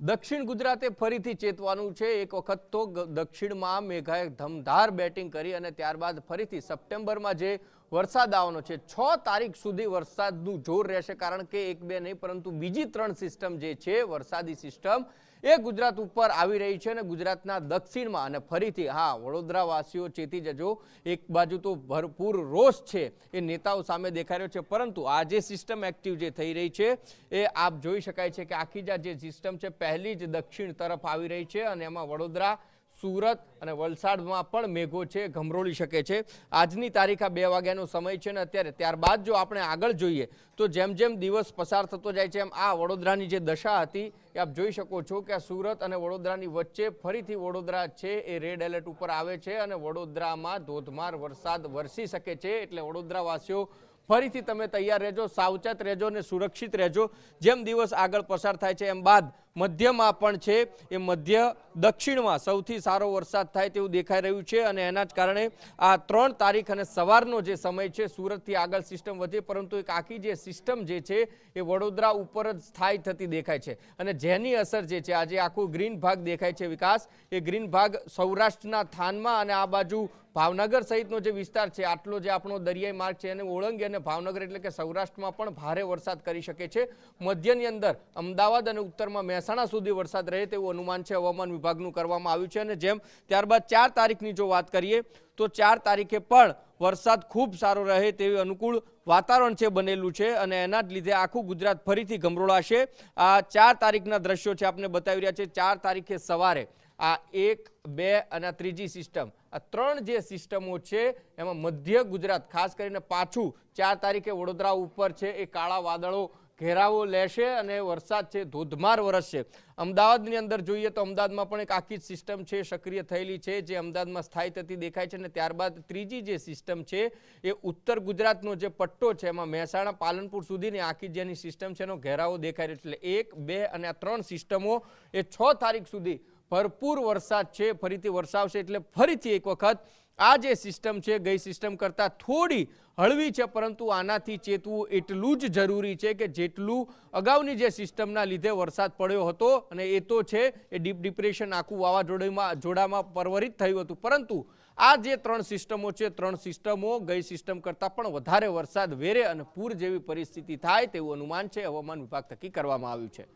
દક્ષિણ ગુજરાતે ફરીથી ચેતવાનું છે. એક વખત તો દક્ષિણમાં મેઘાએ ધમધાર બેટિંગ કરી અને ત્યારબાદ ફરીથી સપ્ટેમ્બરમાં જે વરસાદ આવવાનો છે. છ તારીખ સુધી વરસાદનું જોર રહેશે કારણ કે એક બે નહીં, પરંતુ બીજી ત્રણ સિસ્ટમ જે છે, વરસાદી સિસ્ટમ, એ ગુજરાત ઉપર આવી રહી છે અને ગુજરાતના દક્ષિણમાં અને ફરીથી, હા, વડોદરાવાસીઓ ચેતી જજો, એક બાજુ તો ભરપૂર રોષ છે, એ નેતાઓ સામે દેખાઈ રહ્યો છે, પરંતુ આ જે સિસ્ટમ એક્ટિવ જે થઈ રહી છે, એ આપ જોઈ શકાય છે કે આખી જ સિસ્ટમ છે, પહેલી જ દક્ષિણ તરફ આવી રહી છે અને એમાં વડોદરા સુરત અને વલસાડમાં પણ મેઘો છે, ગમરોળી શકે છે. આજની તારીખ આ બે વાગ્યાનો સમય છે ને અત્યારે ત્યારબાદ જો આપણે આગળ જોઈએ તો જેમ જેમ દિવસ પસાર થતો જાય છે, એમ આ વડોદરાની જે દશા હતી એ આપ જોઈ શકો છો કે આ સુરત અને વડોદરાની વચ્ચે ફરીથી વડોદરા છે એ રેડ એલર્ટ ઉપર આવે છે અને વડોદરામાં ધોધમાર વરસાદ વરસી શકે છે. એટલે વડોદરાવાસીઓ ફરીથી તમે તૈયાર રહેજો, સાવચેત રહેજો અને સુરક્ષિત રહેજો. જેમ દિવસ આગળ પસાર થાય છે, એમ બાદ મધ્યમાં પણ છે. એ મધ્ય દક્ષિણમાં સૌથી સારો વરસાદ થાય તેવું દેખાઈ રહ્યું છે અને એના જ કારણે આ ત્રણ તારીખ અને સવારનો જે સમય છે સુરતથી આગળ સિસ્ટમ વધે, પરંતુ એક આખી જે સિસ્ટમ જે છે એ વડોદરા ઉપર જ સ્થાયી થતી દેખાય છે. અને જેની અસર જે છે, આજે આખું ગ્રીન ભાગ દેખાય છે વિકાસ. એ ગ્રીન ભાગ સૌરાષ્ટ્રના થાનમાં અને આ બાજુ ભાવનગર સહિતનો જે વિસ્તાર છે, આટલો જે આપણો દરિયાઈ માર્ગ છે, એને ઓળંગી અને ભાવનગર એટલે કે સૌરાષ્ટ્રમાં પણ ભારે વરસાદ કરી શકે છે. મધ્યની અંદર અમદાવાદ અને ઉત્તરમાં મહેસાણા સુધી વરસાદ રહે તેવું અનુમાન છે હવામાન વિભાગનું કરવામાં આવ્યું છે. અને જેમ ત્યારબાદ ચાર તારીખની જો વાત કરીએ, તો ચાર તારીખે પણ વરસાદ ખૂબ સારો રહે તેવી અનુકૂળ વાતાવરણ છે બનેલું છે અને એના જ લીધે આખું ગુજરાત ફરીથી ગમરોળાશે આ ચાર તારીખના દ્રશ્યો છે આપને બતાવી રહ્યા છે, ચાર તારીખે સવારે આ એક, બે અને ત્રીજી સિસ્ટમ, આ ત્રણ જે સિસ્ટમો છે, એમાં મધ્ય ગુજરાત, ખાસ કરીને પાછું ચાર તારીખે વડોદરા ઉપર છે, એ કાળા વાદળો ઘેરાવો લેશે અને વરસાદ છે, ધોધમાર વરસશે. અમદાવાદની અંદર જોઈએ તો અમદાવાદમાં પણ એક આખી સિસ્ટમ છે, સક્રિય થયેલી છે, જે અમદાવાદમાં સ્થાયી થતી દેખાય છે અને ત્યારબાદ ત્રીજી જે સિસ્ટમ છે, એ ઉત્તર ગુજરાતનો જે પટ્ટો છે, એમાં મહેસાણા, પાલનપુર સુધીની આખી જેની સિસ્ટમ છે એનો ઘેરાવો દેખાઈ રહ્યો છે. એટલે એક, બે અને આ ત્રણ સિસ્ટમો એ છ તારીખ સુધી ભરપૂર વરસાદ છે, ફરીથી વરસાવશે એટલે ફરીથી એક વખત આ જે સિસ્ટમ છે, ગઈ સિસ્ટમ કરતાં થોડી હળવી છે, પરંતુ આનાથી ચેતવું એટલું જ જરૂરી છે કે જેટલું અગાઉની જે સિસ્ટમના લીધે વરસાદ પડ્યો હતો, અને એ તો છે, એ ડીપ ડિપ્રેશન આખું વાવાઝોડામાં, જોડામાં પરવરિત થયું હતું. પરંતુ આ જે ત્રણ સિસ્ટમો છે, ત્રણ સિસ્ટમો ગઈ સિસ્ટમ કરતાં પણ વધારે વરસાદ વેરે અને પૂર જેવી પરિસ્થિતિ થાય તેવું અનુમાન છે, હવામાન વિભાગ થકી કરવામાં આવ્યું છે.